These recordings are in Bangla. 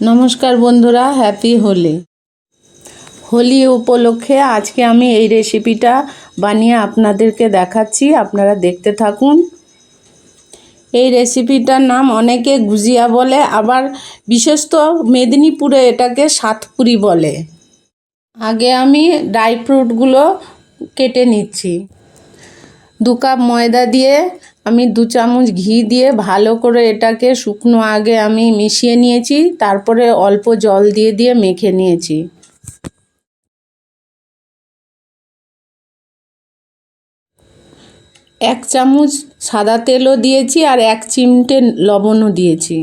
নমস্কার বন্ধুরা হ্যাপি হোলি হোলি উপলক্ষে আজকে আমি এই রেসিপিটা বানিয়ে আপনাদেরকে দেখাচ্ছি, আপনারা দেখতে থাকুন। এই রেসিপিটার নাম অনেকে গুজিয়া বলে, আবার বিশেষত মেদিনীপুরে এটাকে সাতপুরি বলে। আগে আমি ড্রাই ফ্রুটগুলো কেটে নিচ্ছি। দু কাপ ময়দা দিয়ে আমি দু চামচ ঘি দিয়ে ভালো করে এটাকে শুকনো আগে আমি মিশিয়ে নিয়েছি, তারপরে অল্প জল দিয়ে দিয়ে মেখে নিয়েছি। এক চামচ সাদা তেলও দিয়েছি আর এক চিমটে লবণও দিয়েছি।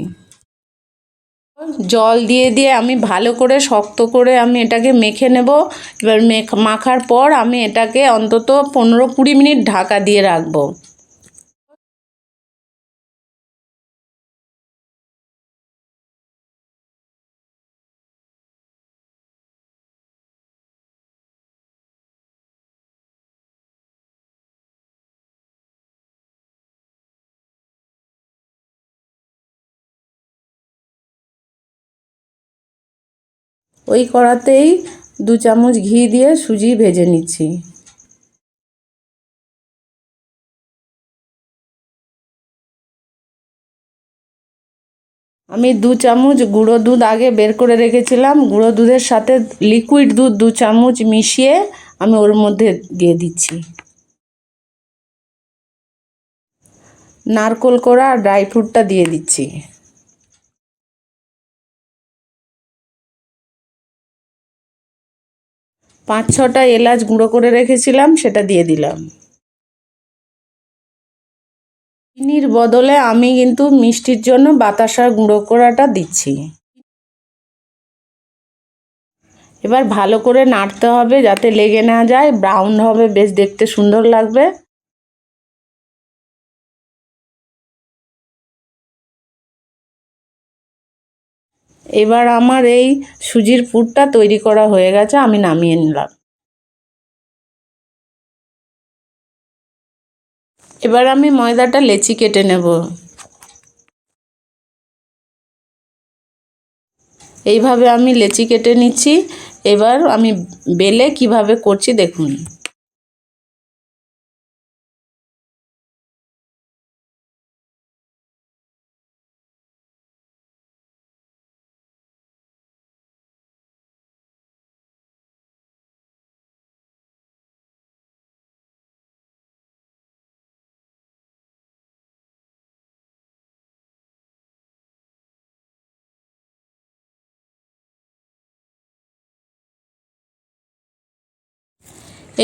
জল দিয়ে দিয়ে আমি ভালো করে শক্ত করে আমি এটাকে মেখে নেব। এবার মেখ, মাখার পর আমি এটাকে অন্তত পনেরো কুড়ি মিনিট ঢাকা দিয়ে রাখব। ওই কড়াতেই দু চামচ ঘি দিয়ে সুজি ভেজে নিচ্ছি। আমি দু চামচ গুঁড়ো দুধ আগে বের করে রেখেছিলাম। গুঁড়ো দুধের সাথে লিকুইড দুধ দু চামচ মিশিয়ে আমি ওর মধ্যে দিয়ে দিচ্ছি। নারকোল করা আর ড্রাই ফ্রুটটা দিয়ে দিচ্ছি। পাঁচ, ছটা এলাচ গুঁড়ো করে রেখেছিলাম, সেটা দিয়ে দিলাম। চিনির বদলে আমি কিন্তু মিষ্টির জন্য বাতাসার গুঁড়ো করাটা দিচ্ছি। এবার ভালো করে নাড়তে হবে যাতে লেগে না যায়, ব্রাউন হবে, বেশ দেখতে সুন্দর লাগবে। এবার আমার এই সুজির পুরটা তৈরি করা হয়ে গেছে, আমি নামিয়ে নিলাম। এবার আমি ময়দাটা লেচি কেটে নেব। এইভাবে আমি লেচি কেটে নিচ্ছি। এবার আমি বেলে কীভাবে করছি দেখুন।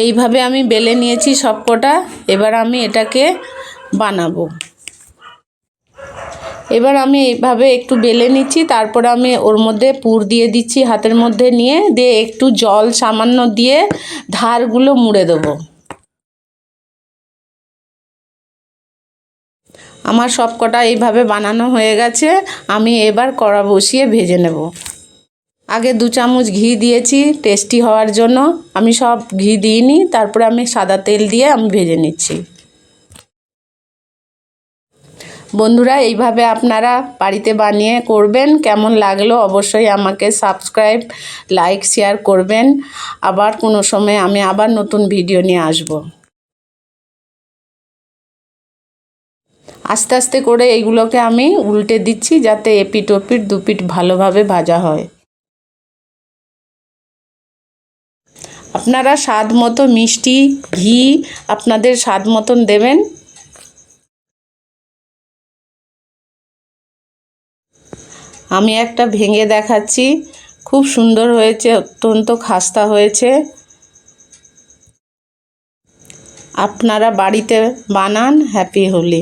এইভাবে আমি বেলে নিয়েছি সব কটা, এবার আমি এটাকে বানাবো। এবার আমি এইভাবে একটু বেলে নিচ্ছি, তারপর আমি ওর মধ্যে পুর দিয়ে দিচ্ছি হাতের মধ্যে নিয়ে, দিয়ে একটু জল সামান্য দিয়ে ধারগুলো মুড়ে দেবো। আমার সব কটা এইভাবে বানানো হয়ে গেছে, আমি এবার কড়া বসিয়ে ভেজে নেব। আগে দু চামচ ঘি দিয়েছি টেস্টি হওয়ার জন্য। আমি সব ঘি দিইনি, তারপরে আমি সাদা তেল দিয়ে আমি ভেজে নিচ্ছি। বন্ধুরা, এইভাবে আপনারা বাড়িতে বানিয়ে করবেন, কেমন লাগল অবশ্যই আমাকে সাবস্ক্রাইব লাইক শেয়ার করবেন। আবার কোনো সময় আমি আবার নতুন ভিডিও নিয়ে আসব। আস্তে আস্তে করে এইগুলোকে আমি উল্টে দিচ্ছি, যাতে এপিট ওপিট দুপিট ভালোভাবে ভাজা হয়। আপনারা স্বাদ মতো মিষ্টি, ঘি আপনাদের স্বাদ মতন দেবেন। আমি একটা ভেঙে দেখাচ্ছি। খুব সুন্দর হয়েছে, অত্যন্ত খাস্তা হয়েছে। আপনারা বাড়িতে বানান, হ্যাপি হোলি।